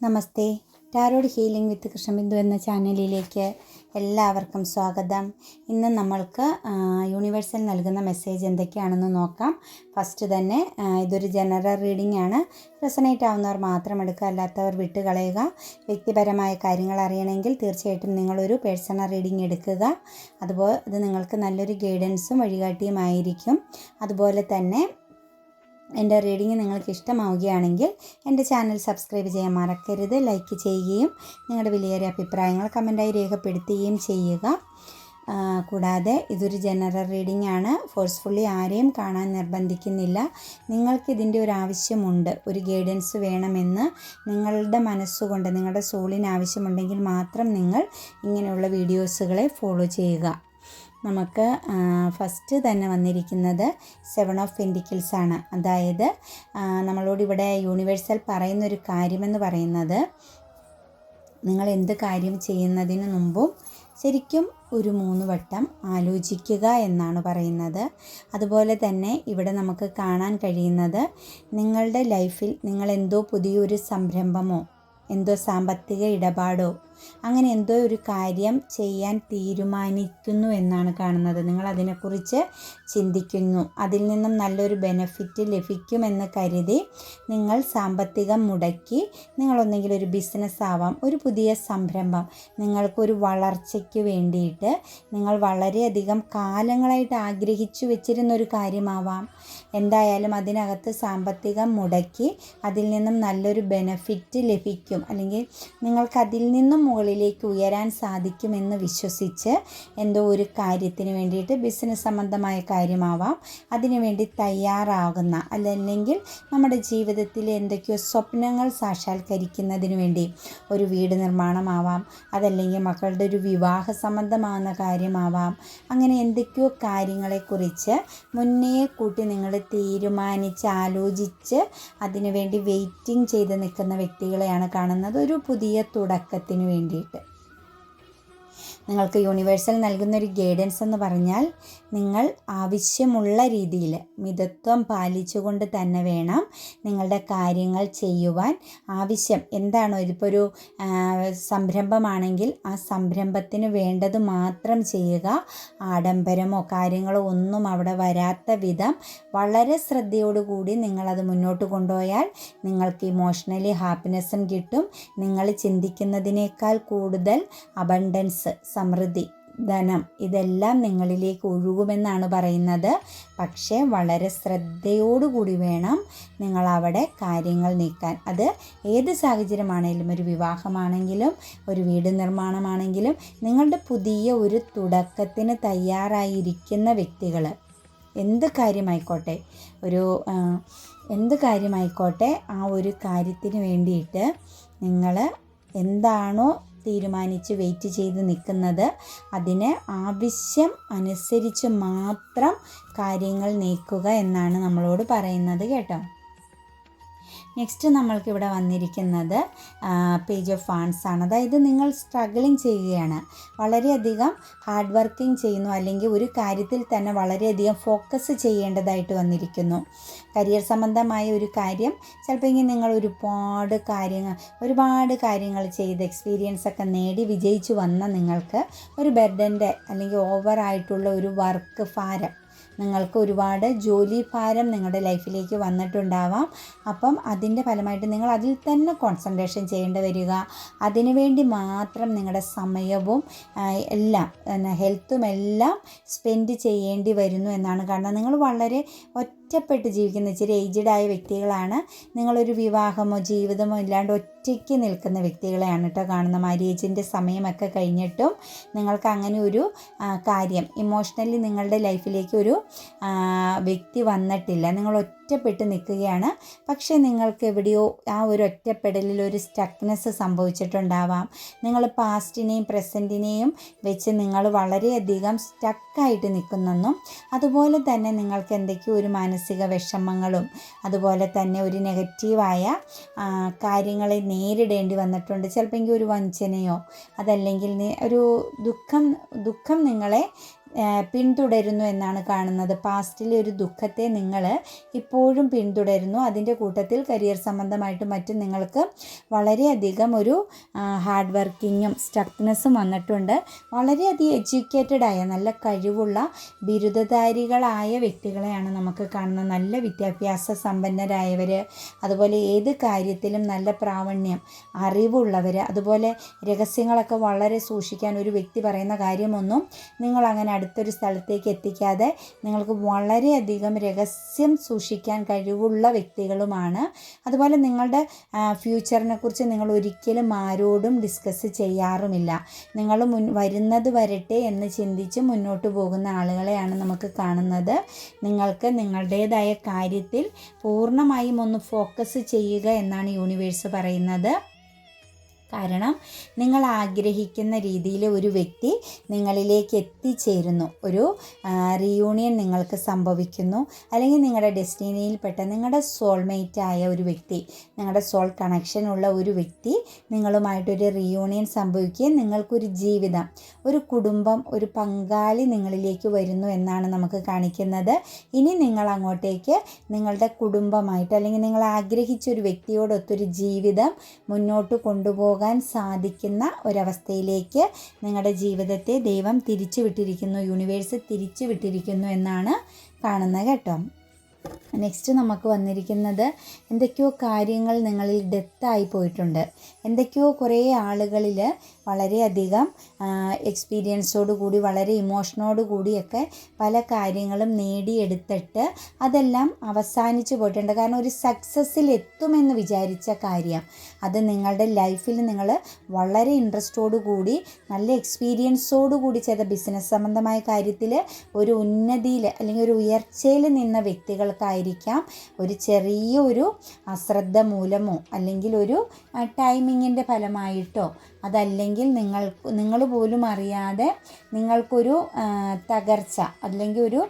Namaste. Tarot healing with Krishnabindu എന്ന ചാനലിലേക്ക് എല്ലാവർക്കും സ്വാഗതം. ഇന്ന് നമ്മൾക്ക് യൂണിവേഴ്സൽ നൽകുന്ന മെസ്സേജ് എന്തൊക്കെയാണെന്ന് നോക്കാം. ഫസ്റ്റ് തന്നെ ഇതൊരു ജനറൽ റീഡിംഗ് ആണ്. റെസനേറ്റ് ആവുന്നവർ മാത്രം എടുക്കുക അല്ലാത്തവർ വിട്ടുകളയുക. വ്യക്തിപരമായ കാര്യങ്ങൾ അറിയണമെങ്കിൽ തീർച്ചയായിട്ടും നിങ്ങളൊരു പേഴ്സണൽ റീഡിംഗ് എടുക്കുക. അതുപോലെ ഇത് നിങ്ങൾക്ക് നല്ലൊരു ഗൈഡൻസും വഴികാട്ടിയുമായിരിക്കും. അതുപോലെ തന്നെ എന്റെ റീഡിങ് നിങ്ങൾക്ക് ഇഷ്ടമാവുകയാണെങ്കിൽ എന്റെ ചാനൽ സബ്സ്ക്രൈബ് ചെയ്യാൻ മറക്കരുത് ലൈക്ക് ചെയ്യുകയും നിങ്ങളുടെ വിലയേറിയ അഭിപ്രായങ്ങൾ കമന്റായി രേഖപ്പെടുത്തുകയും ചെയ്യുക. കൂടാതെ ഇതൊരു ജനറൽ റീഡിംഗ് ആണ് ഫോഴ്സ്ഫുള്ളി ആരെയും കാണാൻ നിർബന്ധിക്കുന്നില്ല. നിങ്ങൾക്ക് ഇതിന്റെ ഒരു ആവശ്യമുണ്ട്. ഒരു ഗൈഡൻസ് വേണമെന്ന് നിങ്ങളുടെ മനസ്സുകൊണ്ട് നിങ്ങളുടെ സോളിന് ആവശ്യമുണ്ടെങ്കിൽ മാത്രം നിങ്ങൾ ഇങ്ങനെയുള്ള വീഡിയോസുകളെ ഫോളോ ചെയ്യുക. നമുക്ക് ഫസ്റ്റ് തന്നെ വന്നിരിക്കുന്നത് സെവൻ ഓഫ് പെന്റിക്കിൾസ് ആണ്. അതായത് നമ്മളോട് ഇവിടെ യൂണിവേഴ്സൽ പറയുന്നൊരു കാര്യമെന്ന് പറയുന്നത് നിങ്ങൾ എന്ത് കാര്യം ചെയ്യുന്നതിന് മുമ്പും ശരിക്കും ഒരു മൂന്ന് വട്ടം ആലോചിക്കുക എന്നാണ് പറയുന്നത്. അതുപോലെ തന്നെ ഇവിടെ നമുക്ക് കാണാൻ കഴിയുന്നത് നിങ്ങളുടെ ലൈഫിൽ നിങ്ങൾ എന്തോ പുതിയൊരു സംരംഭമോ എന്തോ സാമ്പത്തിക ഇടപാടോ അങ്ങനെ എന്തോ ഒരു കാര്യം ചെയ്യാൻ തീരുമാനിക്കുന്നു എന്നാണ് കാണുന്നത്. നിങ്ങൾ അതിനെക്കുറിച്ച് ചിന്തിക്കുന്നു. അതിൽ നിന്നും നല്ലൊരു ബെനഫിറ്റ് ലഭിക്കുമെന്ന് കരുതി നിങ്ങൾ സാമ്പത്തികം മുടക്കി നിങ്ങളൊന്നെങ്കിൽ ഒരു ബിസിനസ് ആവാം ഒരു പുതിയ സംരംഭം. നിങ്ങൾക്കൊരു വളർച്ചയ്ക്ക് വേണ്ടിയിട്ട് നിങ്ങൾ വളരെയധികം കാലങ്ങളായിട്ട് ആഗ്രഹിച്ചു വെച്ചിരുന്ന ഒരു കാര്യമാവാം. എന്തായാലും അതിനകത്ത് സാമ്പത്തികം മുടക്കി അതിൽ നിന്നും നല്ലൊരു ബെനഫിറ്റ് ലഭിക്കും. അല്ലെങ്കിൽ നിങ്ങൾക്കതിൽ നിന്നും മുകളിലേക്ക് ഉയരാൻ സാധിക്കുമെന്ന് വിശ്വസിച്ച് എന്തോ ഒരു കാര്യത്തിന് വേണ്ടിയിട്ട് ബിസിനസ് സംബന്ധമായ കാര്യമാവാം. അതിനുവേണ്ടി തയ്യാറാകുന്ന അല്ലെങ്കിൽ നമ്മുടെ ജീവിതത്തിൽ എന്തൊക്കെയോ സ്വപ്നങ്ങൾ സാക്ഷാത്കരിക്കുന്നതിന് വേണ്ടി ഒരു വീട് നിർമ്മാണമാവാം. അതല്ലെങ്കിൽ മക്കളുടെ ഒരു വിവാഹ സംബന്ധമാകുന്ന കാര്യമാവാം. അങ്ങനെ എന്തൊക്കെയോ കാര്യങ്ങളെക്കുറിച്ച് മുന്നേ കൂട്ടി നിങ്ങൾ തീരുമാനിച്ച് ആലോചിച്ച് അതിനുവേണ്ടി വെയിറ്റിംഗ് ചെയ്ത് നിൽക്കുന്ന വ്യക്തികളെയാണ് കാണുന്നത്. ഒരു പുതിയ തുടക്കത്തിന് വേണ്ടിയിട്ട്. നിങ്ങൾക്ക് യൂണിവേഴ്സൽ നൽകുന്നൊരു ഗൈഡൻസ് എന്ന് പറഞ്ഞാൽ നിങ്ങൾ ആവശ്യമുള്ള രീതിയിൽ മിതത്വം പാലിച്ചുകൊണ്ട് തന്നെ വേണം നിങ്ങളുടെ കാര്യങ്ങൾ ചെയ്യുവാൻ. ആവശ്യം എന്താണോ ഇതിപ്പോൾ ഒരു സംരംഭമാണെങ്കിൽ ആ സംരംഭത്തിന് വേണ്ടത് മാത്രം ചെയ്യുക. ആഡംബരമോ കാര്യങ്ങളോ ഒന്നും അവിടെ വരാത്ത വിധം വളരെ ശ്രദ്ധയോടുകൂടി നിങ്ങളത് മുന്നോട്ട് കൊണ്ടുപോയാൽ നിങ്ങൾക്ക് ഇമോഷണലി ഹാപ്പിനെസ്സും കിട്ടും. നിങ്ങൾ ചിന്തിക്കുന്നതിനേക്കാൾ കൂടുതൽ അബണ്ടൻസ് സമൃദ്ധി ധനം ഇതെല്ലാം നിങ്ങളിലേക്ക് ഒഴുകുമെന്നാണ് പറയുന്നത്. പക്ഷേ വളരെ ശ്രദ്ധയോടുകൂടി വേണം നിങ്ങൾ അവിടെ കാര്യങ്ങൾ നീക്കാൻ. അത് ഏത് സാഹചര്യമാണെങ്കിലും ഒരു വിവാഹമാണെങ്കിലും ഒരു വീട് നിർമ്മാണമാണെങ്കിലും നിങ്ങളുടെ പുതിയ ഒരു തുടക്കത്തിന് തയ്യാറായിരിക്കുന്ന വ്യക്തികൾ എന്ത് കാര്യമായിക്കോട്ടെ ഒരു എന്ത് കാര്യമായിക്കോട്ടെ ആ ഒരു കാര്യത്തിന് വേണ്ടിയിട്ട് നിങ്ങൾ എന്താണോ തീരുമാനിച്ച് വെയിറ്റ് ചെയ്ത് നിൽക്കുന്നത്. അതിന് ആവശ്യം അനുസരിച്ച് മാത്രം കാര്യങ്ങൾ നീക്കുക എന്നാണ് നമ്മളോട് പറയുന്നത് കേട്ടോ. നെക്സ്റ്റ് നമ്മൾക്കിവിടെ വന്നിരിക്കുന്നത് പേജ് ഓഫ് ഫാൻസ് ആണ്. അതായത് നിങ്ങൾ സ്ട്രഗിളിങ് ചെയ്യുകയാണ്. വളരെയധികം ഹാർഡ് വർക്കിംഗ് ചെയ്യുന്നു അല്ലെങ്കിൽ ഒരു കാര്യത്തിൽ തന്നെ വളരെയധികം ഫോക്കസ് ചെയ്യേണ്ടതായിട്ട് വന്നിരിക്കുന്നു. കരിയർ സംബന്ധമായ ഒരു കാര്യം ചിലപ്പോൾ ഇങ്ങനെ നിങ്ങൾ ഒരുപാട് കാര്യങ്ങൾ ഒരുപാട് കാര്യങ്ങൾ ചെയ്ത് എക്സ്പീരിയൻസ് ഒക്കെ നേടി വിജയിച്ചു വന്ന നിങ്ങൾക്ക് ഒരു ബെർഡന്റെ അല്ലെങ്കിൽ ഓവറായിട്ടുള്ള ഒരു വർക്ക് ഭാരം നിങ്ങൾക്ക് ഒരുപാട് ജോലി ഭാരം നിങ്ങളുടെ ലൈഫിലേക്ക് വന്നിട്ടുണ്ടാവാം. അപ്പം അതിന്റെ ഫലമായിട്ട് നിങ്ങൾ അതിൽ തന്നെ കോൺസെൻട്രേഷൻ ചെയ്യേണ്ടി വരിക. അതിനുവേണ്ടി മാത്രം നിങ്ങളുടെ സമയവും എല്ലാം ഹെൽത്തും എല്ലാം സ്പെൻഡ് ചെയ്യേണ്ടി വരുന്നു എന്നാണ് കാരണം നിങ്ങൾ വളരെ ഒറ്റപ്പെട്ട് ജീവിക്കുന്ന ഇച്ചിരി ഏജ്ഡ് ആയ വ്യക്തികളാണ്. നിങ്ങളൊരു വിവാഹമോ ജീവിതമോ ഇല്ലാണ്ട് ഒറ്റയ്ക്ക് നിൽക്കുന്ന വ്യക്തികളെയാണ് കേട്ടോ കാണുന്ന മാര്യേജിന്റെ സമയമൊക്കെ കഴിഞ്ഞിട്ടും നിങ്ങൾക്ക് അങ്ങനെ ഒരു കാര്യം ഇമോഷണലി നിങ്ങളുടെ ലൈഫിലേക്ക് ഒരു വ്യക്തി വന്നിട്ടില്ല. നിങ്ങൾ ഒറ്റപ്പെട്ട് നിൽക്കുകയാണ്. പക്ഷേ നിങ്ങൾക്ക് എവിടെയോ ആ ഒരു ഒറ്റപ്പെടലിൽ ഒരു സ്റ്റക്നെസ് സംഭവിച്ചിട്ടുണ്ടാവാം. നിങ്ങൾ പാസ്റ്റിനെയും പ്രസന്റിനെയും വെച്ച് നിങ്ങൾ വളരെയധികം സ്റ്റക്കായിട്ട് നിൽക്കുന്നെന്നും അതുപോലെ തന്നെ നിങ്ങൾക്ക് എന്തൊക്കെയോ ഒരു മാനസിക വിഷമങ്ങളും അതുപോലെ തന്നെ ഒരു നെഗറ്റീവായ കാര്യങ്ങളെ നേരിടേണ്ടി വന്നിട്ടുണ്ട്. ചിലപ്പോൾ ഒരു വഞ്ചനയോ അതല്ലെങ്കിൽ ഒരു ദുഃഖം ദുഃഖം നിങ്ങളെ പിന്തുടരുന്നു എന്നാണ് കാണുന്നത്. പാസ്റ്റിലെ ഒരു ദുഃഖത്തെ നിങ്ങൾ ഇപ്പോഴും പിന്തുടരുന്നു. അതിന്റെ കൂട്ടത്തിൽ കരിയർ സംബന്ധമായിട്ടും മറ്റും നിങ്ങൾക്ക് വളരെയധികം ഒരു ഹാർഡ് വർക്കിങ്ങും സ്ട്രക്നെസ്സും വന്നിട്ടുണ്ട്. വളരെയധികം എഡ്യൂക്കേറ്റഡ് ആയ നല്ല കഴിവുള്ള ബിരുദധാരികളായ വ്യക്തികളെയാണ് നമുക്ക് കാണുന്നത്. നല്ല വിദ്യാഭ്യാസ സമ്പന്നരായവർ അതുപോലെ ഏത് കാര്യത്തിലും നല്ല പ്രാവണ്യം അറിവുള്ളവർ അതുപോലെ രഹസ്യങ്ങളൊക്കെ വളരെ സൂക്ഷിക്കാൻ ഒരു വ്യക്തി പറയുന്ന കാര്യമൊന്നും നിങ്ങൾ അങ്ങനെ അടുത്തൊരു സ്ഥലത്തേക്ക് എത്തിക്കാതെ നിങ്ങൾക്ക് വളരെയധികം രഹസ്യം സൂക്ഷിക്കാൻ കഴിവുള്ള വ്യക്തികളുമാണ്. അതുപോലെ നിങ്ങളുടെ ഫ്യൂച്ചറിനെ കുറിച്ച് നിങ്ങൾ ഒരിക്കലും ആരോടും ഡിസ്കസ് ചെയ്യാറുമില്ല. നിങ്ങൾ മുൻ വരുന്നത് വരട്ടെ എന്ന് ചിന്തിച്ച് മുന്നോട്ട് പോകുന്ന ആളുകളെയാണ് നമുക്ക് കാണുന്നത്. നിങ്ങൾക്ക് നിങ്ങളുടേതായ കാര്യത്തിൽ പൂർണമായും ഒന്ന് ഫോക്കസ് ചെയ്യുക എന്നാണ് യൂണിവേഴ്സ് പറയുന്നത്. കാരണം നിങ്ങൾ ആഗ്രഹിക്കുന്ന രീതിയിൽ ഒരു വ്യക്തി നിങ്ങളിലേക്ക് എത്തിച്ചേരുന്നു. ഒരു റിയൂണിയൻ നിങ്ങൾക്ക് സംഭവിക്കുന്നു. അല്ലെങ്കിൽ നിങ്ങളുടെ ഡെസ്റ്റിനിയിൽപ്പെട്ട നിങ്ങളുടെ സോൾമേറ്റ് ആയ ഒരു വ്യക്തി നിങ്ങളുടെ സോൾ കണക്ഷൻ ഉള്ള ഒരു വ്യക്തി നിങ്ങളുമായിട്ടൊരു റിയൂണിയൻ സംഭവിക്കുകയും നിങ്ങൾക്കൊരു ജീവിതം ഒരു കുടുംബം ഒരു പങ്കാളി നിങ്ങളിലേക്ക് വരുന്നു എന്നാണ് നമുക്ക് കാണിക്കുന്നത്. ഇനി നിങ്ങൾ അങ്ങോട്ടേക്ക് നിങ്ങളുടെ കുടുംബമായിട്ട് അല്ലെങ്കിൽ നിങ്ങൾ ആഗ്രഹിച്ച ഒരു വ്യക്തിയോടൊത്തൊരു ജീവിതം മുന്നോട്ട് കൊണ്ടുപോകാൻ സാധിക്കുന്ന ഒരവസ്ഥയിലേക്ക് നിങ്ങളുടെ ജീവിതത്തെ ദൈവം തിരിച്ചു വിട്ടിരിക്കുന്നു യൂണിവേഴ്സ് തിരിച്ചു വിട്ടിരിക്കുന്നു എന്നാണ് കാണുന്നത് കേട്ടോ. നെക്സ്റ്റ് നമുക്ക് വന്നിരിക്കുന്നത് എന്തൊക്കെയോ കാര്യങ്ങൾ നിങ്ങളിൽ ഡെത്തായി പോയിട്ടുണ്ട്. എന്തൊക്കെയോ കുറേ ആളുകളിൽ വളരെയധികം എക്സ്പീരിയൻസോട് കൂടി വളരെ ഇമോഷനോട് കൂടിയൊക്കെ പല കാര്യങ്ങളും നേടിയെടുത്തിട്ട് അതെല്ലാം അവസാനിച്ചു പോയിട്ടുണ്ട്. കാരണം ഒരു സക്സസ്സിൽ എത്തുമെന്ന് വിചാരിച്ച കാര്യം അത് നിങ്ങളുടെ ലൈഫിൽ നിങ്ങൾ വളരെ ഇൻട്രസ്റ്റോടു കൂടി നല്ല എക്സ്പീരിയൻസോടു കൂടി ചെയ്ത ബിസിനസ് സംബന്ധമായ കാര്യത്തിൽ ഒരു ഉന്നതിയിൽ അല്ലെങ്കിൽ ഒരു ഉയർച്ചയിൽ നിന്ന വ്യക്തികൾക്കായിരിക്കാം ഒരു ചെറിയൊരു അശ്രദ്ധ മൂലമോ അല്ലെങ്കിൽ ഒരു ടൈമിങ്ങിന്റെ ഫലമായിട്ടോ അതല്ലെങ്കിൽ നിങ്ങൾ നിങ്ങൾ പോലും അറിയാതെ നിങ്ങൾക്കൊരു തകർച്ച അല്ലെങ്കിൽ ഒരു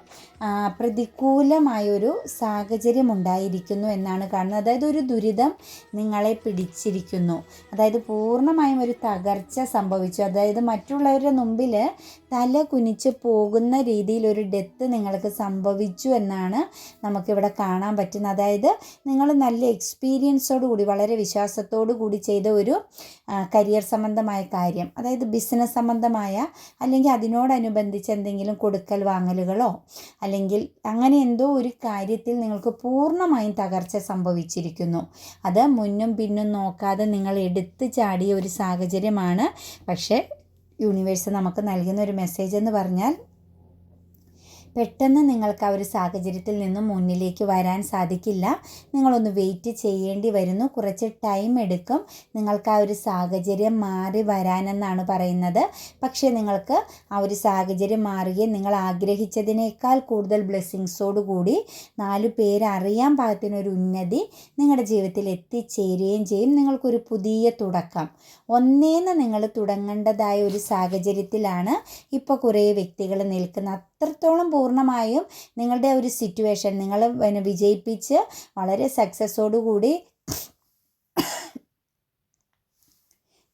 പ്രതികൂലമായൊരു സാഹചര്യം ഉണ്ടായിരിക്കുന്നു എന്നാണ് കാണുന്നത്. അതായത് ഒരു ദുരിതം നിങ്ങളെ പിടിച്ചിരിക്കുന്നു. അതായത് പൂർണമായും ഒരു തകർച്ച സംഭവിച്ചു. അതായത് മറ്റുള്ളവരുടെ മുമ്പിൽ തല കുനിച്ച് പോകുന്ന രീതിയിൽ ഒരു ഡെത്ത് നിങ്ങൾക്ക് സംഭവിച്ചു എന്നാണ് നമുക്കിവിടെ കാണാൻ പറ്റുന്നത്. അതായത് നിങ്ങൾ നല്ല എക്സ്പീരിയൻസോട് കൂടി വളരെ വിശ്വാസത്തോടു കൂടി ചെയ്ത ഒരു കരിയർ സംബന്ധമായ കാര്യം അതായത് ബിസിനസ് സംബന്ധമായ അല്ലെങ്കിൽ അതിനോടനുബന്ധിച്ച് എന്തെങ്കിലും കൊടുക്കൽ വാങ്ങലുകളോ അല്ലെങ്കിൽ അങ്ങനെ എന്തോ ഒരു കാര്യത്തിൽ നിങ്ങൾക്ക് പൂർണമായും തകർച്ച സംഭവിച്ചിരിക്കുന്നു. അത് മുന്നും പിന്നും നോക്കാതെ നിങ്ങൾ എടുത്തു ചാടിയ ഒരു സാഹചര്യമാണ്. പക്ഷേ യൂണിവേഴ്സ് നമുക്ക് നൽകുന്ന ഒരു മെസ്സേജ് എന്ന് പറഞ്ഞാൽ പെട്ടെന്ന് നിങ്ങൾക്ക് ആ ഒരു സാഹചര്യത്തിൽ നിന്നും മുന്നിലേക്ക് വരാൻ സാധിക്കില്ല. നിങ്ങളൊന്ന് വെയിറ്റ് ചെയ്യേണ്ടി വരുന്നു. കുറച്ച് ടൈം എടുക്കും. നിങ്ങൾക്ക് ആ ഒരു സാഹചര്യം മാറി വരാനെന്നാണ് പറയുന്നത്. പക്ഷേ നിങ്ങൾക്ക് ആ ഒരു സാഹചര്യം മാറുകയും നിങ്ങൾ ആഗ്രഹിച്ചതിനേക്കാൾ കൂടുതൽ ബ്ലെസ്സിങ്സോട് കൂടി നാല് പേരറിയാൻ പാകത്തിനൊരു ഉന്നതി നിങ്ങളുടെ ജീവിതത്തിൽ എത്തിച്ചേരുകയും ചെയ്യും. നിങ്ങൾക്കൊരു പുതിയ തുടക്കം. ഒന്നേന്ന് നിങ്ങൾ തുടങ്ങേണ്ടതായ ഒരു സാഹചര്യത്തിലാണ് ഇപ്പോൾ കുറേ വ്യക്തികൾ നിൽക്കുന്നത് അത്രത്തോളം പൂർണമായും നിങ്ങളുടെ ഒരു സിറ്റുവേഷൻ നിങ്ങൾ പിന്നെ വിജയിപ്പിച്ച് വളരെ സക്സസ്സോടു കൂടി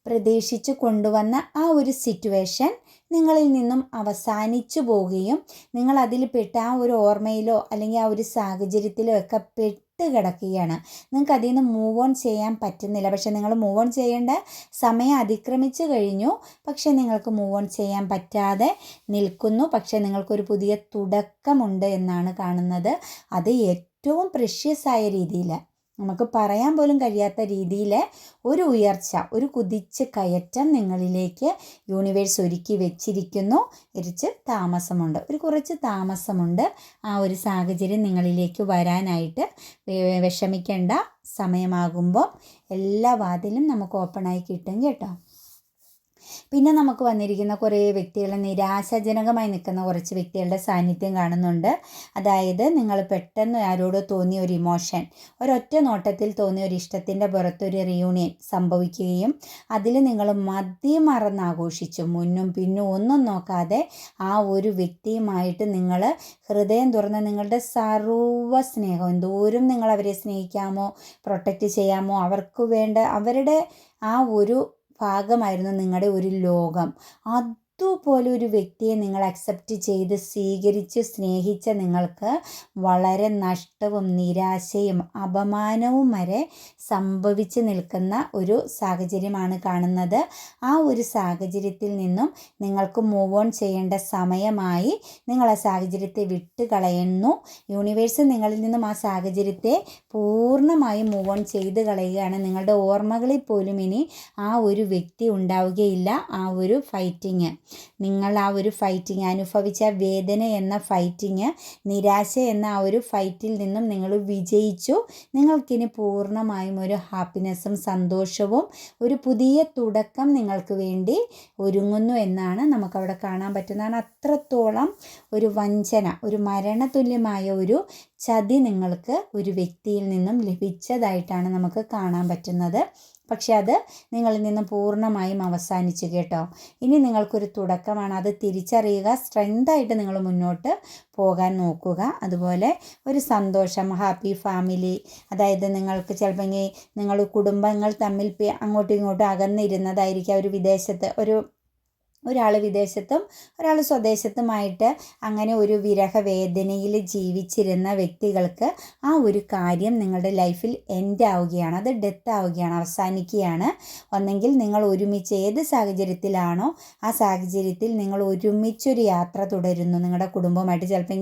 പ്രതീക്ഷിച്ച് കൊണ്ടുവന്ന ആ ഒരു സിറ്റുവേഷൻ നിങ്ങളിൽ നിന്നും അവസാനിച്ചു പോവുകയും നിങ്ങൾ അതിൽ പെട്ട ആ ഒരു ഓർമ്മയിലോ അല്ലെങ്കിൽ ആ ഒരു സാഹചര്യത്തിലോ ഒക്കെ പെട്ട് കിടക്കുകയാണ്. നിങ്ങൾക്ക് അതിൽ നിന്ന് മൂവ് ഓൺ ചെയ്യാൻ പറ്റുന്നില്ല. പക്ഷേ നിങ്ങൾ മൂവ് ഓൺ ചെയ്യേണ്ട സമയം അതിക്രമിച്ചു കഴിഞ്ഞു. പക്ഷേ നിങ്ങൾക്ക് മൂവ് ഓൺ ചെയ്യാൻ പറ്റാതെ നിൽക്കുന്നു. പക്ഷേ നിങ്ങൾക്കൊരു പുതിയ തുടക്കമുണ്ട് എന്നാണ് കാണുന്നത്. അത് ഏറ്റവും പ്രഷ്യസ് ആയ രീതിയിൽ നമുക്ക് പറയാൻ പോലും കഴിയാത്ത രീതിയിൽ ഒരു ഉയർച്ച ഒരു കുതിച്ച് കയറ്റം നിങ്ങളിലേക്ക് യൂണിവേഴ്സ് ഒരുക്കി വെച്ചിരിക്കുന്നു. ഇരിച്ച് താമസമുണ്ട്. ഒരു കുറച്ച് താമസമുണ്ട്. ആ ഒരു സാഹചര്യം നിങ്ങളിലേക്ക് വരാനായിട്ട് വിഷമിക്കേണ്ട സമയമാകുമ്പോൾ എല്ലാ വാതിലും നമുക്ക് ഓപ്പണായി കിട്ടും കേട്ടോ. പിന്നെ നമുക്ക് വന്നിരിക്കുന്ന കുറേ വ്യക്തികൾ നിരാശാജനകമായി നിൽക്കുന്ന കുറച്ച് വ്യക്തികളുടെ സാന്നിധ്യം കാണുന്നുണ്ട്. അതായത് നിങ്ങൾ പെട്ടെന്ന് ആരോട് തോന്നിയ ഒരു ഇമോഷൻ ഒരൊറ്റ നോട്ടത്തിൽ തോന്നിയ ഒരു ഇഷ്ടത്തിന്റെ പുറത്തൊരു റിയൂണിയൻ സംഭവിക്കുകയും അതിൽ നിങ്ങൾ മദ്യം മറന്ന് ആഘോഷിച്ചു. മുന്നും പിന്നും ഒന്നും നോക്കാതെ ആ ഒരു വ്യക്തിയുമായിട്ട് നിങ്ങൾ ഹൃദയം തുറന്ന് നിങ്ങളുടെ സർവ സ്നേഹം എന്തോരം നിങ്ങൾ അവരെ സ്നേഹിക്കാമോ പ്രൊട്ടക്റ്റ് ചെയ്യാമോ അവർക്ക് വേണ്ട അവരുടെ ആ ഒരു ഭാഗമായിരുന്നു നിങ്ങളുടെ ഒരു ലോകം. മുത്തുപോലെ ഒരു വ്യക്തിയെ നിങ്ങൾ അക്സെപ്റ്റ് ചെയ്ത് സ്വീകരിച്ച് സ്നേഹിച്ച നിങ്ങൾക്ക് വളരെ നഷ്ടവും നിരാശയും അപമാനവും വരെ സംഭവിച്ച് നിൽക്കുന്ന ഒരു സാഹചര്യമാണ് കാണുന്നത്. ആ ഒരു സാഹചര്യത്തിൽ നിന്നും നിങ്ങൾക്ക് മൂവ് ഓൺ ചെയ്യേണ്ട സമയമായി നിങ്ങൾ ആ സാഹചര്യത്തെ വിട്ട് കളയുന്നു യൂണിവേഴ്സ് നിങ്ങളിൽ നിന്നും ആ സാഹചര്യത്തെ പൂർണമായും മൂവ് ഓൺ ചെയ്ത് കളയുകയാണ്. നിങ്ങളുടെ ഓർമ്മകളിൽ പോലും ഇനി ആ ഒരു വ്യക്തി ഉണ്ടാവുകയില്ല. ആ ഒരു ഫൈറ്റിങ് നിങ്ങൾ ആ ഒരു ഫൈറ്റിങ് അനുഭവിച്ച വേദന എന്ന ഫൈറ്റിങ് നിരാശ എന്ന ആ ഒരു ഫൈറ്റിൽ നിന്നും നിങ്ങൾ വിജയിച്ചു. നിങ്ങൾക്കിനി പൂർണമായും ഒരു ഹാപ്പിനെസ്സും സന്തോഷവും ഒരു പുതിയ തുടക്കം നിങ്ങൾക്ക് വേണ്ടി ഒരുങ്ങുന്നു എന്നാണ് നമുക്കവിടെ കാണാൻ പറ്റുന്നതാണ്. അത്രത്തോളം ഒരു വഞ്ചന ഒരു മരണതുല്യമായ ഒരു ചതി നിങ്ങൾക്ക് ഒരു വ്യക്തിയിൽ നിന്നും ലഭിച്ചതായിട്ടാണ് നമുക്ക് കാണാൻ പറ്റുന്നത്. പക്ഷെ അത് നിങ്ങളിൽ നിന്ന് പൂർണമായും അവസാനിച്ചു കേട്ടോ. ഇനി നിങ്ങൾക്കൊരു തുടക്കമാണ്. അത് തിരിച്ചറിയുക സ്ട്രെങ്തായിട്ട് നിങ്ങൾ മുന്നോട്ട് പോകാൻ നോക്കുക. അതുപോലെ ഒരു സന്തോഷം ഹാപ്പി ഫാമിലി അതായത് നിങ്ങൾക്ക് ചിലപ്പോൾ നിങ്ങൾ കുടുംബങ്ങൾ തമ്മിൽ അങ്ങോട്ടും ഇങ്ങോട്ടും അകന്നിരുന്നതായിരിക്കാം. ഒരു വിദേശത്ത് ഒരു ഒരാൾ വിദേശത്തും ഒരാൾ സ്വദേശത്തുമായിട്ട് അങ്ങനെ ഒരു വിരഹ വേദനയിൽ ജീവിച്ചിരുന്ന വ്യക്തികൾക്ക് ആ ഒരു കാര്യം നിങ്ങളുടെ ലൈഫിൽ എൻഡ് ആവുകയാണ്. അത് ഡെത്ത് ആവുകയാണ് അവസാനിക്കുകയാണ്. ഒന്നെങ്കിൽ നിങ്ങൾ ഒരുമിച്ച് ഏത് സാഹചര്യത്തിലാണോ ആ സാഹചര്യത്തിൽ നിങ്ങൾ ഒരുമിച്ചൊരു യാത്ര തുടരുന്നു. നിങ്ങളുടെ കുടുംബമായിട്ട് ചിലപ്പോൾ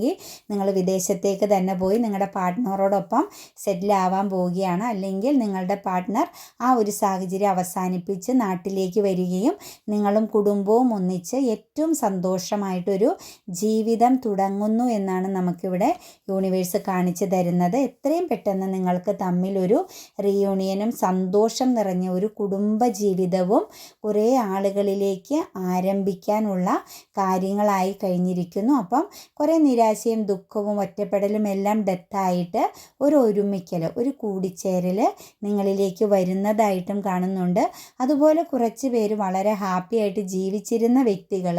നിങ്ങൾ വിദേശത്തേക്ക് തന്നെ പോയി നിങ്ങളുടെ പാർട്ട്ണറോടൊപ്പം സെറ്റിൽ ആവാൻ പോവുകയാണ്. അല്ലെങ്കിൽ നിങ്ങളുടെ പാർട്ട്ണർ ആ ഒരു സാഹചര്യം അവസാനിപ്പിച്ച് നാട്ടിലേക്ക് വരികയും നിങ്ങളും കുടുംബവും ഒന്നിച്ച് ഏറ്റവും സന്തോഷമായിട്ടൊരു ജീവിതം തുടങ്ങുന്നു എന്നാണ് നമുക്കിവിടെ യൂണിവേഴ്സ് കാണിച്ചു തരുന്നത്. എത്രയും പെട്ടെന്ന് നിങ്ങൾക്ക് തമ്മിലൊരു റീയൂണിയനും സന്തോഷം നിറഞ്ഞ ഒരു കുടുംബ ജീവിതവും കുറേ ആളുകളിലേക്ക് ആരംഭിക്കാനുള്ള കാര്യങ്ങളായി കഴിഞ്ഞിരിക്കുന്നു. അപ്പം കുറേ നിരാശയും ദുഃഖവും ഒറ്റപ്പെടലും എല്ലാം ഡെത്തായിട്ട് ഒരു ഒരുമിക്കൽ ഒരു കൂടിച്ചേരൽ നിങ്ങളിലേക്ക് വരുന്നതായിട്ടും കാണുന്നുണ്ട്. അതുപോലെ കുറച്ച് പേര് വളരെ ഹാപ്പി ആയിട്ട് ജീവിച്ചിരുന്ന ഇരുന്ന വ്യക്തികൾ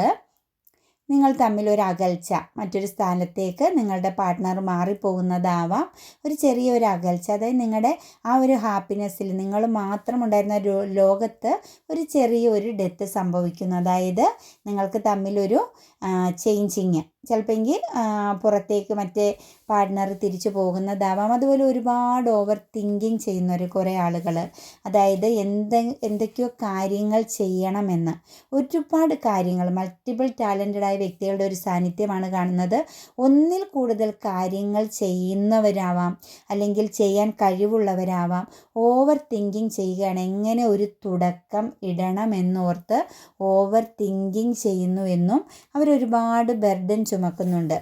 നിങ്ങൾ തമ്മിൽ ഒരു അകൽച്ച മറ്റൊരു സ്ഥാനത്തേക്ക് നിങ്ങളുടെ പാർട്ട്ണർ മാറിപ്പോകുന്നതാവാം. ഒരു ചെറിയ ഒരു അകൽച്ച അതായത് നിങ്ങളുടെ ആ ഒരു ഹാപ്പിനെസ്സിൽ നിങ്ങൾ മാത്രം ഉണ്ടായിരുന്ന ലോകത്ത് ഒരു ചെറിയ ഒരു ഡെത്ത് സംഭവിക്കുന്നു. അതായത് നിങ്ങൾക്ക് തമ്മിലൊരു ചേഞ്ചിങ് ചിലപ്പോൾ പുറത്തേക്ക് മറ്റേ പാർട്ട്ണർ തിരിച്ചു പോകുന്നതാവാം. അതുപോലെ ഒരുപാട് ഓവർ തിങ്കിങ് ഒരു കുറേ ആളുകൾ അതായത് എന്ത് എന്തൊക്കെയോ കാര്യങ്ങൾ ചെയ്യണമെന്ന്. ഒരുപാട് കാര്യങ്ങൾ മൾട്ടിപ്പിൾ ടാലന്റഡായ വ്യക്തികളുടെ ഒരു സാന്നിധ്യമാണ് കാണുന്നത്. ഒന്നിൽ കൂടുതൽ കാര്യങ്ങൾ ചെയ്യുന്നവരാവാം അല്ലെങ്കിൽ ചെയ്യാൻ കഴിവുള്ളവരാവാം ഓവർ തിങ്കിങ് ചെയ്യുകയാണ്. എങ്ങനെ ഒരു തുടക്കം ഇടണമെന്നോർത്ത് ഓവർ തിങ്കിങ് ചെയ്യുന്നു എന്നും അവരൊരുപാട് ബർഡൻ ചുമക്കുന്നുണ്ട്.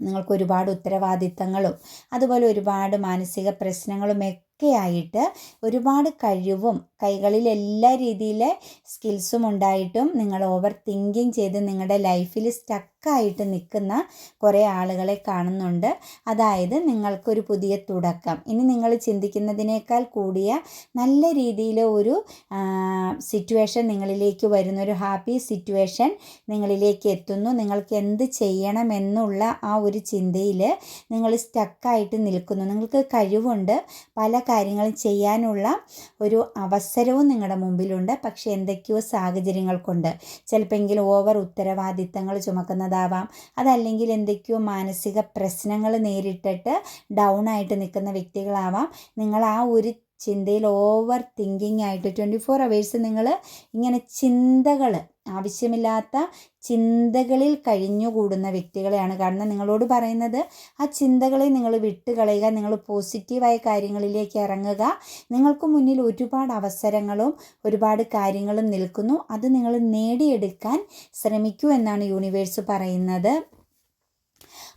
നിങ്ങൾക്ക് ഒരുപാട് ഉത്തരവാദിത്തങ്ങളും അതുപോലെ ഒരുപാട് മാനസിക പ്രശ്നങ്ങളും ഒക്കെ ആയിട്ട് ഒരുപാട് കഴിവും കൈകളിൽ എല്ലാ രീതിയിലെ സ്കിൽസും ഉണ്ടായിട്ടും നിങ്ങൾ ഓവർ തിങ്കിങ് ചെയ്ത് നിങ്ങളുടെ ലൈഫിൽ സ്റ്റക്കായിട്ട് നിൽക്കുന്ന കുറേ ആളുകളെ കാണുന്നുണ്ട്. അതായത് നിങ്ങൾക്കൊരു പുതിയ തുടക്കം. ഇനി നിങ്ങൾ ചിന്തിക്കുന്നതിനേക്കാൾ കൂടിയ നല്ല രീതിയിൽ ഒരു സിറ്റുവേഷൻ നിങ്ങളിലേക്ക് വരുന്ന ഒരു ഹാപ്പി സിറ്റുവേഷൻ നിങ്ങളിലേക്ക് എത്തുന്നു. നിങ്ങൾക്ക് എന്ത് ചെയ്യണമെന്നുള്ള ആ ഒരു ചിന്തയിൽ നിങ്ങൾ സ്റ്റക്കായിട്ട് നിൽക്കുന്നു. നിങ്ങൾക്ക് കഴിവുണ്ട്. പല കാര്യങ്ങളും ചെയ്യാനുള്ള ഒരു അവസരവും നിങ്ങളുടെ മുമ്പിലുണ്ട്. പക്ഷേ എന്തൊക്കെയോ സാഹചര്യങ്ങൾ കൊണ്ട്. ചിലപ്പോൾ ഓവർ ഉത്തരവാദിത്തങ്ങൾ ചുമക്കുന്നതാവാം അതല്ലെങ്കിൽ എന്തൊക്കെയോ മാനസിക പ്രശ്നങ്ങൾ നേരിട്ടിട്ട് ഡൗൺ ആയിട്ട് നിൽക്കുന്ന വ്യക്തികളാവാം. നിങ്ങൾ ആ ഒരു ചിന്തയിൽ ഓവർ തിങ്കിങ് ആയിട്ട് ട്വന്റി ഫോർ അവേഴ്സ് നിങ്ങൾ ഇങ്ങനെ ചിന്തകൾ ആവശ്യമില്ലാത്ത ചിന്തകളിൽ കഴിഞ്ഞുകൂടുന്ന വ്യക്തികളെയാണ് കാരണം നിങ്ങളോട് പറയുന്നത് ആ ചിന്തകളെ നിങ്ങൾ വിട്ടുകളയുക നിങ്ങൾ പോസിറ്റീവായ കാര്യങ്ങളിലേക്ക് ഇറങ്ങുക. നിങ്ങൾക്ക് മുന്നിൽ ഒരുപാട് അവസരങ്ങളും ഒരുപാട് കാര്യങ്ങളും നിൽക്കുന്നു. അത് നിങ്ങൾ നേടിയെടുക്കാൻ ശ്രമിക്കൂ എന്നാണ് യൂണിവേഴ്സ് പറയുന്നത്.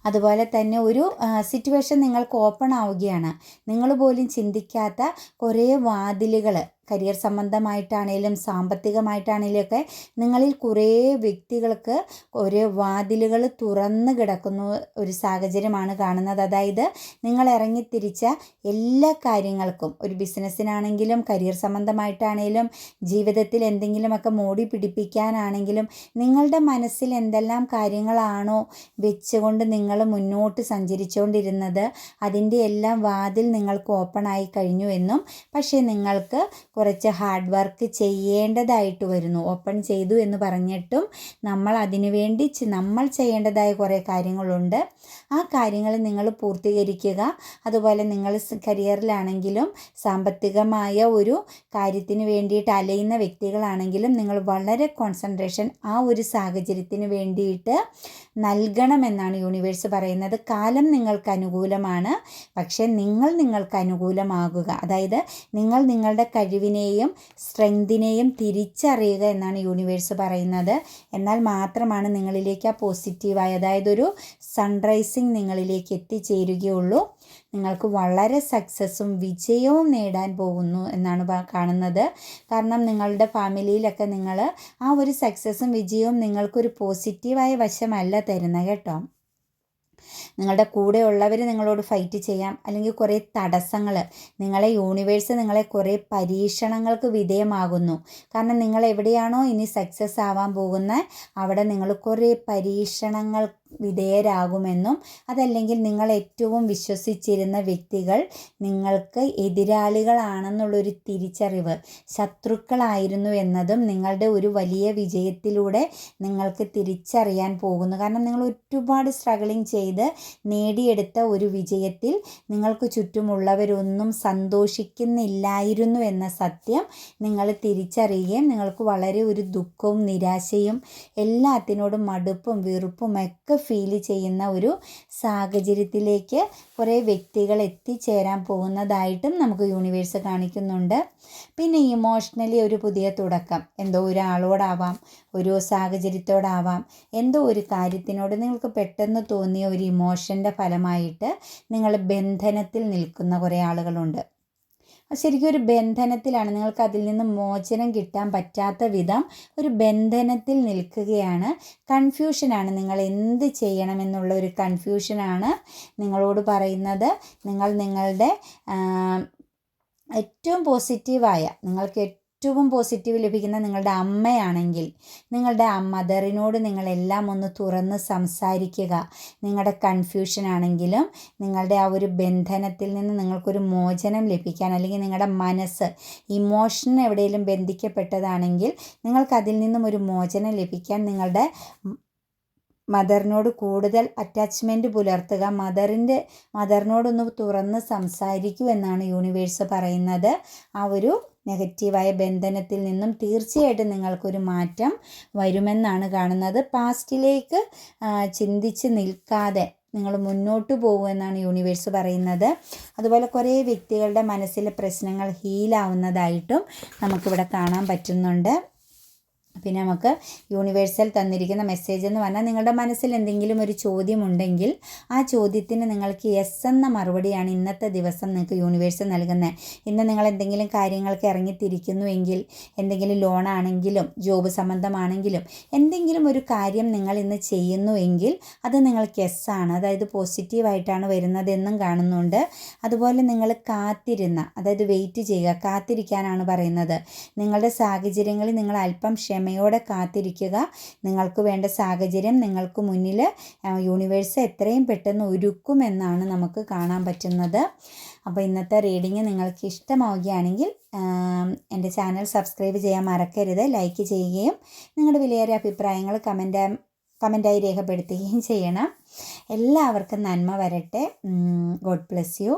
അതുപോലെ തന്നെ ഒരു സിറ്റുവേഷൻ നിങ്ങൾക്ക് ഓപ്പൺ ആവുകയാണ്. നിങ്ങൾ പോലും ചിന്തിക്കാത്ത കുറേ വാതിലുകൾ കരിയർ സംബന്ധമായിട്ടാണേലും സാമ്പത്തികമായിട്ടാണേലും ഒക്കെ നിങ്ങളിൽ കുറേ വ്യക്തികൾക്ക് ഒരു വാതിലുകൾ തുറന്ന് കിടക്കുന്ന ഒരു സാഹചര്യമാണ് കാണുന്നത്. അതായത് നിങ്ങൾ ഇറങ്ങിത്തിരിച്ച എല്ലാ കാര്യങ്ങൾക്കും ഒരു ബിസിനസ്സിനാണെങ്കിലും കരിയർ സംബന്ധമായിട്ടാണേലും ജീവിതത്തിൽ എന്തെങ്കിലുമൊക്കെ മോടി പിടിപ്പിക്കാനാണെങ്കിലും നിങ്ങളുടെ മനസ്സിൽ എന്തെല്ലാം കാര്യങ്ങളാണോ വെച്ചുകൊണ്ട് നിങ്ങൾ മുന്നോട്ട് സഞ്ചരിച്ചുകൊണ്ടിരുന്നത് അതിന്റെ എല്ലാം വാതിൽ നിങ്ങൾക്ക് ഓപ്പൺ ആയി കഴിഞ്ഞു എന്നും പക്ഷേ നിങ്ങൾക്ക് കുറച്ച് ഹാർഡ് വർക്ക് ചെയ്യേണ്ടതായിട്ട് വരുന്നു. ഓപ്പൺ ചെയ്തു എന്ന് പറഞ്ഞിട്ടും നമ്മൾ അതിനു വേണ്ടി നമ്മൾ ചെയ്യേണ്ടതായ കുറേ കാര്യങ്ങളുണ്ട്. ആ കാര്യങ്ങൾ നിങ്ങൾ പൂർത്തീകരിക്കുക. അതുപോലെ നിങ്ങൾ കരിയറിലാണെങ്കിലും സാമ്പത്തികമായ ഒരു കാര്യത്തിന് വേണ്ടിയിട്ട് അലയുന്ന വ്യക്തികളാണെങ്കിലും നിങ്ങൾ വളരെ കോൺസെൻട്രേഷൻ ആ ഒരു സാഹചര്യത്തിന് വേണ്ടിയിട്ട് നൽകണമെന്നാണ് യൂണിവേഴ്സ് പറയുന്നത്. കാലം നിങ്ങൾക്ക് അനുകൂലമാണ്. പക്ഷേ നിങ്ങൾ നിങ്ങൾക്ക് അനുകൂലമാകുക. അതായത് നിങ്ങൾ നിങ്ങളുടെ കഴിവിനെയും സ്ട്രെങ്തിനെയും തിരിച്ചറിയുക എന്നാണ് യൂണിവേഴ്സ് പറയുന്നത്. എന്നാൽ മാത്രമാണ് നിങ്ങളിലേക്ക് ആ പോസിറ്റീവായ അതായത് ഒരു സൺറൈസിങ് നിങ്ങളിലേക്ക് എത്തിച്ചേരുകയുള്ളൂ. നിങ്ങൾക്ക് വളരെ സക്സസ്സും വിജയവും നേടാൻ പോകുന്നു എന്നാണ് കാണുന്നത്. കാരണം നിങ്ങളുടെ ഫാമിലിയിലൊക്കെ നിങ്ങൾ ആ ഒരു സക്സസ്സും വിജയവും നിങ്ങൾക്കൊരു പോസിറ്റീവായ വശമല്ല തരുന്നത് കേട്ടോ. നിങ്ങളുടെ കൂടെയുള്ളവർ നിങ്ങളോട് ഫൈറ്റ് ചെയ്യാം. അല്ലെങ്കിൽ കുറേ തടസ്സങ്ങൾ നിങ്ങളെ യൂണിവേഴ്സ് നിങ്ങളെ കുറേ പരീക്ഷണങ്ങൾക്ക് വിധേയമാകുന്നു. കാരണം നിങ്ങൾ എവിടെയാണോ ഇനി സക്സസ് ആവാൻ പോകുന്നത് അവിടെ നിങ്ങൾ കുറേ പരീക്ഷണങ്ങൾ വിധേയരാകുമെന്നും അതല്ലെങ്കിൽ നിങ്ങൾ ഏറ്റവും വിശ്വസിച്ചിരുന്ന വ്യക്തികൾ നിങ്ങൾക്ക് എതിരാളികളാണെന്നുള്ളൊരു തിരിച്ചറിവ് ശത്രുക്കളായിരുന്നു എന്നതും നിങ്ങളുടെ ഒരു വലിയ വിജയത്തിലൂടെ നിങ്ങൾക്ക് തിരിച്ചറിയാൻ പോകുന്നു. കാരണം നിങ്ങൾ ഒരുപാട് സ്ട്രഗിളിങ് ചെയ്ത് നേടിയെടുത്ത ഒരു വിജയത്തിൽ നിങ്ങൾക്ക് ചുറ്റുമുള്ളവരൊന്നും സന്തോഷിക്കുന്നില്ലായിരുന്നു എന്ന സത്യം നിങ്ങൾ തിരിച്ചറിയുകയും നിങ്ങൾക്ക് വളരെ ഒരു ദുഃഖവും നിരാശയും എല്ലാത്തിനോടും മടുപ്പും വെറുപ്പും ഒക്കെ ഫീൽ ചെയ്യുന്ന ഒരു സാഹചര്യത്തിലേക്ക് കുറേ വ്യക്തികൾ എത്തിച്ചേരാൻ പോകുന്നതായിട്ടും നമുക്ക് യൂണിവേഴ്സ് കാണിക്കുന്നുണ്ട്. പിന്നെ ഇമോഷണലി ഒരു പുതിയ തുടക്കം. എന്തോ ഒരാളോടാവാം ഒരു സാഹചര്യത്തോടാവാം എന്തോ ഒരു കാര്യത്തിനോട് നിങ്ങൾക്ക് പെട്ടെന്ന് തോന്നിയ ഒരു ഇമോഷന്റെ ഫലമായിട്ട് നിങ്ങൾ ബന്ധനത്തിൽ നിൽക്കുന്ന കുറേ ആളുകളുണ്ട്. ശരിക്കും ഒരു ബന്ധനത്തിലാണ്. നിങ്ങൾക്ക് അതിൽ നിന്ന് മോചനം കിട്ടാൻ പറ്റാത്ത വിധം ഒരു ബന്ധനത്തിൽ നിൽക്കുകയാണ്. കൺഫ്യൂഷനാണ് നിങ്ങൾ എന്ത് ചെയ്യണമെന്നുള്ള ഒരു കൺഫ്യൂഷനാണ് നിങ്ങളോട് പറയുന്നത്. നിങ്ങൾ നിങ്ങളുടെ ഏറ്റവും പോസിറ്റീവായ നിങ്ങൾക്ക് ഏറ്റവും പോസിറ്റീവ് ലഭിക്കുന്ന നിങ്ങളുടെ അമ്മയാണെങ്കിൽ നിങ്ങളുടെ മദറിനോട് നിങ്ങളെല്ലാം ഒന്ന് തുറന്ന് സംസാരിക്കുക. നിങ്ങളുടെ കൺഫ്യൂഷൻ ആണെങ്കിലും നിങ്ങളുടെ ആ ഒരു ബന്ധനത്തിൽ നിന്ന് നിങ്ങൾക്കൊരു മോചനം ലഭിക്കാൻ അല്ലെങ്കിൽ നിങ്ങളുടെ മനസ്സ് ഇമോഷൻ എവിടെയെങ്കിലും ബന്ധിക്കപ്പെട്ടതാണെങ്കിൽ നിങ്ങൾക്കതിൽ നിന്നും ഒരു മോചനം ലഭിക്കാൻ നിങ്ങളുടെ മദറിനോട് കൂടുതൽ അറ്റാച്ച്മെന്റ് പുലർത്തുക മദറിന്റെ മദറിനോടൊന്ന് തുറന്ന് സംസാരിക്കൂ എന്നാണ് യൂണിവേഴ്സ് പറയുന്നത്. ആ ഒരു നെഗറ്റീവായ ബന്ധനത്തിൽ നിന്നും തീർച്ചയായിട്ടും നിങ്ങൾക്കൊരു മാറ്റം വരുമെന്നാണ് കാണുന്നത്. പാസ്റ്റിലേക്ക് ചിന്തിച്ച് നിൽക്കാതെ നിങ്ങൾ മുന്നോട്ട് പോകുമെന്നാണ് യൂണിവേഴ്സ് പറയുന്നത്. അതുപോലെ കുറേ വ്യക്തികളുടെ മനസ്സിലെ പ്രശ്നങ്ങൾ ഹീലാവുന്നതായിട്ടും നമുക്കിവിടെ കാണാൻ പറ്റുന്നുണ്ട്. പിന്നെ നമുക്ക് യൂണിവേഴ്സൽ തന്നിരിക്കുന്ന മെസ്സേജ് എന്ന് പറഞ്ഞാൽ നിങ്ങളുടെ മനസ്സിൽ എന്തെങ്കിലും ഒരു ചോദ്യമുണ്ടെങ്കിൽ ആ ചോദ്യത്തിന് നിങ്ങൾക്ക് യെസ് എന്ന മറുപടിയാണ് ഇന്നത്തെ ദിവസം നിങ്ങൾക്ക് യൂണിവേഴ്സ് നൽകുന്നത്. ഇന്ന് നിങ്ങൾ എന്തെങ്കിലും കാര്യങ്ങൾക്ക് ഇറങ്ങിത്തിരിക്കുന്നുവെങ്കിൽ എന്തെങ്കിലും ലോണാണെങ്കിലും ജോബ് സംബന്ധമാണെങ്കിലും എന്തെങ്കിലും ഒരു കാര്യം നിങ്ങൾ ഇന്ന് ചെയ്യുന്നുവെങ്കിൽ അത് നിങ്ങൾക്ക് യെസ് ആണ്. അതായത് പോസിറ്റീവായിട്ടാണ് വരുന്നതെന്നും കാണുന്നുണ്ട്. അതുപോലെ നിങ്ങൾ കാത്തിരുന്ന അതായത് വെയിറ്റ് ചെയ്യുക കാത്തിരിക്കാനാണ് പറയുന്നത്. നിങ്ങളുടെ സാഹചര്യങ്ങളിൽ നിങ്ങൾ അല്പം ക്ഷമ ക്ഷമയോടെ കാത്തിരിക്കുക. നിങ്ങൾക്ക് വേണ്ട സാഹചര്യം നിങ്ങൾക്ക് മുന്നിൽ യൂണിവേഴ്സ് എത്രയും പെട്ടെന്ന് ഒരുക്കുമെന്നാണ് നമുക്ക് കാണാൻ പറ്റുന്നത്. അപ്പോൾ ഇന്നത്തെ റീഡിങ് നിങ്ങൾക്ക് ഇഷ്ടമാവുകയാണെങ്കിൽ എന്റെ ചാനൽ സബ്സ്ക്രൈബ് ചെയ്യാൻ മറക്കരുത്. ലൈക്ക് ചെയ്യുകയും നിങ്ങളുടെ വിലയേറിയ അഭിപ്രായങ്ങൾ കമന്റ് കമന്റായി രേഖപ്പെടുത്തുകയും ചെയ്യണം. എല്ലാവർക്കും നന്മ വരട്ടെ. God bless you